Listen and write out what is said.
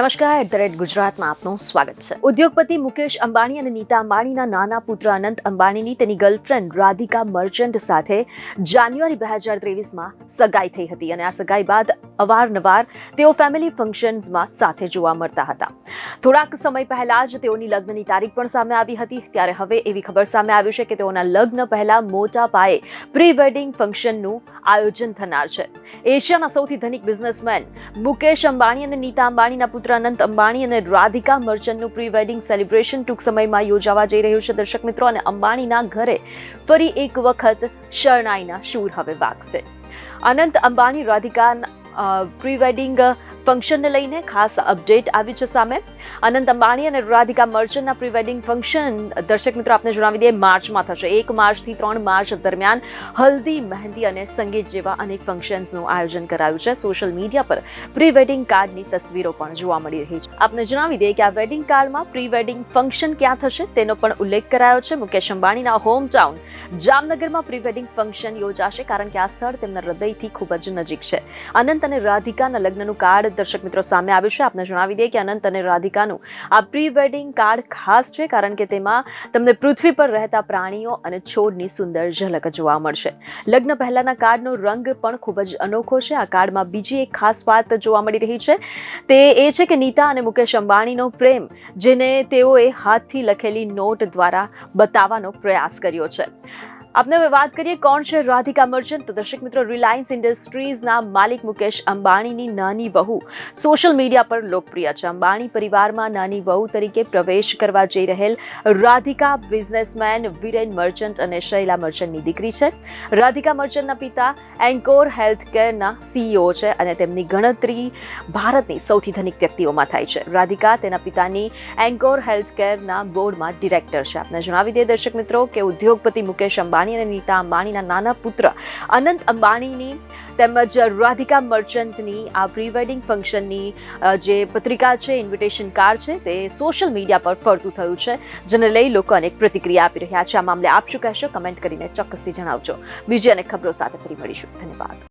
નમસ્કાર, at the rate ગુજરાતમાં આપનું સ્વાગત છે. ઉદ્યોગપતિ મુકેશ અંબાણી અને નીતા અંબાણીના નાના પુત્ર અનંત અંબાણીની તેની ગર્લફ્રેન્ડ રાધિકા મર્ચન્ટ સાથે જાન્યુઆરી બે હજાર ત્રેવીસમાં સગાઈ થઈ હતી અને આ સગાઈ બાદ અવારનવાર તેઓ ફેમિલી ફંક્શન્સમાં સાથે જોવા મળતા હતા. થોડાક સમય પહેલા જ તેઓની લગ્નની તારીખ પણ સામે આવી હતી. ત્યારે હવે એવી ખબર સામે આવી છે કે તેઓના લગ્ન પહેલા મોટા પાયે પ્રી વેડિંગ ફંક્શનનું આયોજન થનાર છે. એશિયાના સૌથી ધનિક બિઝનેસમેન મુકેશ અંબાણી અને નીતા અંબાણીના પુત્ર અનંત અંબાણી અને રાધિકા મર્ચન્ટનું પ્રી વેડિંગ સેલિબ્રેશન ટૂંક સમયમાં યોજાવા જઈ રહ્યું છે. દર્શક મિત્રો, અને અંબાણીના ઘરે ફરી એક વખત શરણાઈના શૂર હવે વાગશે. અનંત અંબાણી, રાધિકા પ્રી વેડિંગ ફંક્શનને લઈને ખાસ અપડેટ આવી છે સામે. અનંત અંબાણી અને રાધિકા મર્ચન્ટના પ્રી વેડિંગ ફંક્શન દર્શક મિત્રો, આપને જણાવી દઈએ, માર્ચમાં થશે. એક માર્ચથી ત્રણ માર્ચ દરમિયાન હલ્દી, મહેંદી અને સંગીત જેવા અનેક ફંક્શન્સનું આયોજન કરાયું છે. સોશિયલ મીડિયા પર પ્રી વેડિંગ કાર્ડની તસવીરો પણ જોવા મળી રહી છે. આપને જણાવી દઈએ કે આ વેડિંગ કાર્ડમાં પ્રી વેડિંગ ફંક્શન ક્યાં થશે તેનો પણ ઉલ્લેખ કરાયો છે. મુકેશ અંબાણીના હોમ ટાઉન જામનગરમાં પ્રી વેડિંગ ફંક્શન યોજાશે કારણ કે આ સ્થળ તેમના હૃદયથી ખૂબ જ નજીક છે. અનંત અને રાધિકાના લગ્નનું કાર્ડ દર્શક મિત્રો સામે આવ્યું છે. આપને જણાવી દઈએ કે અનંત અને રાધિકાનું આ પ્રી વેડિંગ કાર્ડ ખાસ છે, કારણ કે તેમાં તમને પૃથ્વી પર રહેતા પ્રાણીઓ અને છોડની સુંદર ઝલક જોવા મળશે. લગ્ન પહેલાના કાર્ડનો રંગ પણ ખૂબ જ અનોખો છે. આ કાર્ડમાં બીજી એક ખાસ વાત જોવા મળી રહી છે. તે એ છે કે નીતા અને મુકેશ અંબાણીનો પ્રેમ, જેને તેઓએ હાથથી લખેલી નોટ દ્વારા બતાવવાનો પ્રયાસ કર્યો છે. આપને હવે વાત કરીએ કોણ છે રાધિકા મર્ચન્ટ? તો દર્શક મિત્રો રિલાયન્સ ઇન્ડસ્ટ્રીઝના માલિક મુકેશ અંબાણીની નાની વહુ. સોશિયલ મીડિયા પર લોકપ્રિય છે. અંબાણી પરિવારમાં નાની વહુ તરીકે પ્રવેશ કરવા જઈ રહેલ રાધિકા બિઝનેસમેન વિરેન મર્ચન્ટ અને શૈલા મર્ચન્ટની દીકરી છે. રાધિકા મર્ચન્ટના પિતા એન્કોર હેલ્થ કેરના સીઈઓ છે અને તેમની ગણતરી ભારતની સૌથી ધનિક વ્યક્તિઓમાં થાય છે. રાધિકા તેના પિતાની એન્કોર હેલ્થ કેરના બોર્ડમાં ડિરેક્ટર છે. આપને જણાવી દઈએ દર્શક મિત્રો કે ઉદ્યોગપતિ મુકેશ અંબાણી અંબાણી અને નીતા અંબાણીના નાના પુત્ર અનંત અંબાણીની તેમજ રાધિકા મર્ચન્ટની આ પ્રી વેડિંગ ફંક્શનની જે પત્રિકા છે ઇન્વિટેશન કાર્ડ છે, તે સોશિયલ મીડિયા પર ફરતું થયું છે, જેને લઈ લોકો અનેક પ્રતિક્રિયા આપી રહ્યા છે. આ મામલે આપ શું કહેશો? કમેન્ટ કરીને ચોક્કસથી જણાવજો. બીજી અનેક ખબરો સાથે ફરી મળીશું. ધન્યવાદ.